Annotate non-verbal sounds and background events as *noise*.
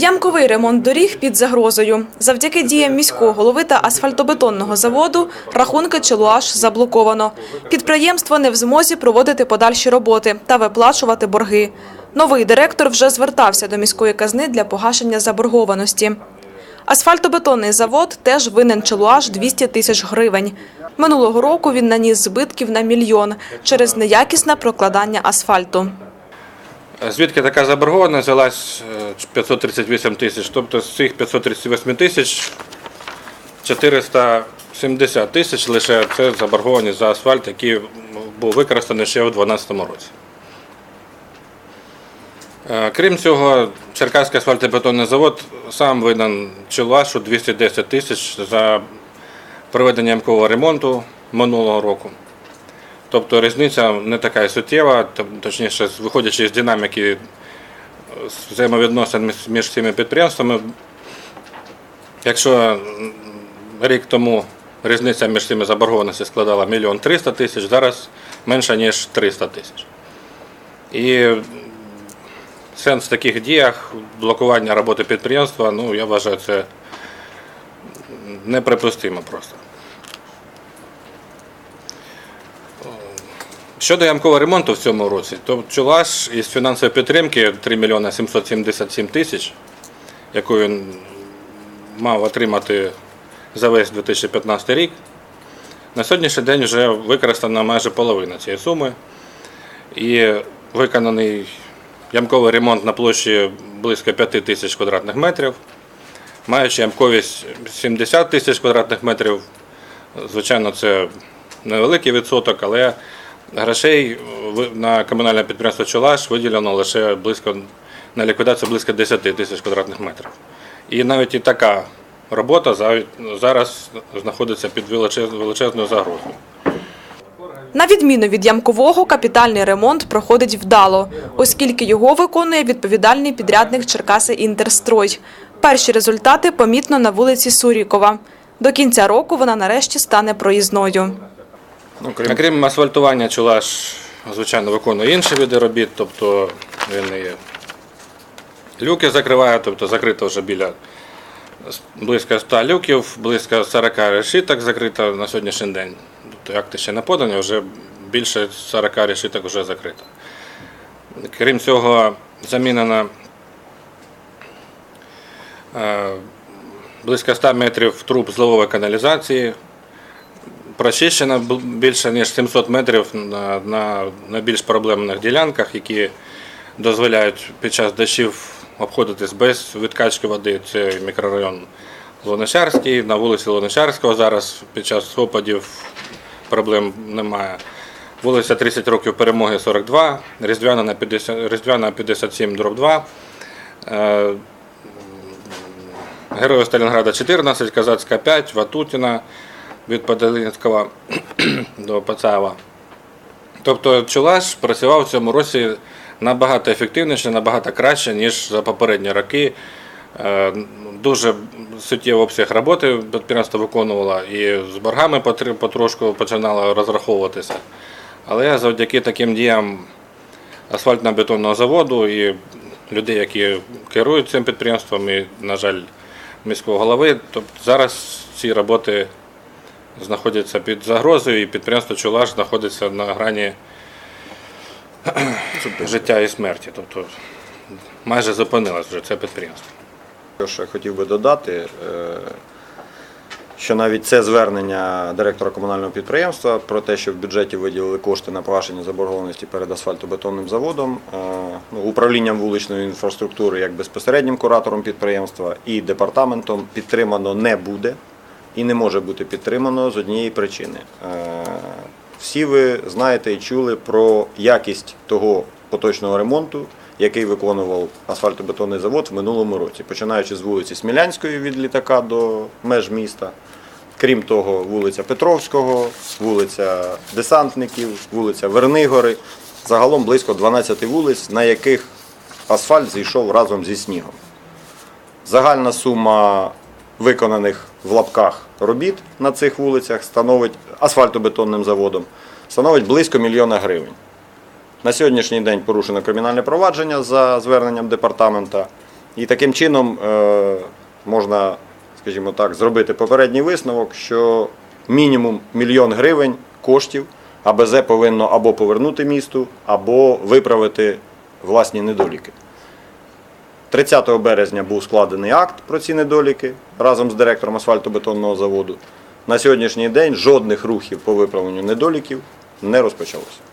Ямковий ремонт доріг під загрозою. Завдяки діям міського голови та асфальтобетонного заводу рахунки Челуаш заблоковано. Підприємство не в змозі проводити подальші роботи та виплачувати борги. Новий директор вже звертався до міської казни для погашення заборгованості. Асфальтобетонний завод теж винен Челуаш 200 тисяч гривень. Минулого року він наніс збитків на мільйон через неякісне прокладання асфальту. Звідки така заборгованість взялась е, 538 тисяч? Тобто з цих 538 тисяч 470 тисяч лише це заборгованість за асфальт, який був використаний ще у 2012 році. Е, Крім цього, Черкаський асфальтобетонний завод сам винен Челашу 210 тисяч за проведення ямкового ремонту минулого року. Тобто різниця не така суттєва, точніше, виходячи з динаміки е, взаємовідносин між- цими підприємствами. Якщо рік тому різниця між цими заборгованостями складала мільйон 300 тисяч, зараз менше, ніж 300 тисяч. І сенс в таких діях блокування роботи підприємства, ну я вважаю, це неприпустимо просто. Щодо ямкового ремонту в цьому році, то Чулаш із фінансової підтримки 3 мільйони 777 тисяч, яку він мав отримати за весь 2015 рік, на сьогоднішній день вже використана майже половина цієї суми. І виконаний ямковий ремонт на площі близько 5 тисяч квадратних метрів, маючи ямковість 70 тисяч квадратних метрів. Звичайно, це невеликий відсоток, але грошей на комунальне підприємство Чолаш виділено лише близько на ліквідацію близько 10 тисяч квадратних метрів. І навіть і така робота за- зараз знаходиться під величезною загрозою. На відміну від ямкового, капітальний ремонт проходить вдало, оскільки його виконує відповідальний підрядник Черкаси Інтерстрой. Перші результати помітно на вулиці Сурікова. До кінця року вона нарешті стане проїзною. Ну, крім... Крім асфальтування, Чулаш, звичайно, виконує інші види робіт, тобто він і люки закриває, тобто закрито вже біля близько 100 люків, близько 40 решіток закрито на сьогоднішній день. Тобто акти ще не подані, вже більше 40 решіток вже закрито. Крім цього, замінено е, близько 100 метрів труб зливової каналізації, прочищено більше ніж 700 метрів на, на, на більш проблемних ділянках, які дозволяють під час дощів обходитись без відкачки води. Це мікрорайон Лонишарський, на вулиці Лонишарського зараз під час опадів проблем немає. Вулиця 30 років перемоги 42, Різдвяна на 50, Різдвяна 57 дроб 2. Е, Героя Сталінграда 14, Казацька 5, Ватутіна від Подолинського *clears throat* до Пацаєва. Тобто Чулаш працював в цьому році набагато ефективніше, набагато краще, ніж за попередні роки. Е, Дуже суттєвий обсяг роботи підприємство виконувало і з боргами потрошку починало розраховуватися. Але завдяки таким діям асфальтно-бетонного заводу і людей, які керують цим підприємством, і, на жаль, міського голови, тобто зараз ці роботи знаходяться під загрозою, і підприємство Чулаш знаходиться на грані життя і смерті. Тобто майже зупинилось вже це підприємство. Що я хотів би додати, е, що навіть це звернення директора комунального підприємства про те, що в бюджеті виділили кошти на погашення заборгованості перед асфальтобетонним заводом, е, ну, управлінням вуличної інфраструктури як безпосереднім куратором підприємства і департаментом підтримано не буде і не може бути підтримано з однієї причини. Е, Всі ви знаєте і чули про якість того поточного ремонту, який виконував асфальтобетонний завод в минулому році, починаючи з вулиці Смілянської від літака до меж міста. Крім того, вулиця Петровського, вулиця Десантників, вулиця Вернигори. Загалом близько 12 вулиць, на яких асфальт зійшов разом зі снігом. Загальна сума виконаних в лапках робіт на цих вулицях становить асфальтобетонним заводом становить близько мільйона гривень. На сьогоднішній день порушено кримінальне провадження за зверненням департамента І таким чином е, можна, скажімо так, зробити попередній висновок, що мінімум мільйон гривень коштів АБЗ повинно або повернути місту, або виправити власні недоліки. 30 березня був складений акт про ці недоліки разом з директором асфальтобетонного заводу. На сьогоднішній день жодних рухів по виправленню недоліків не розпочалося.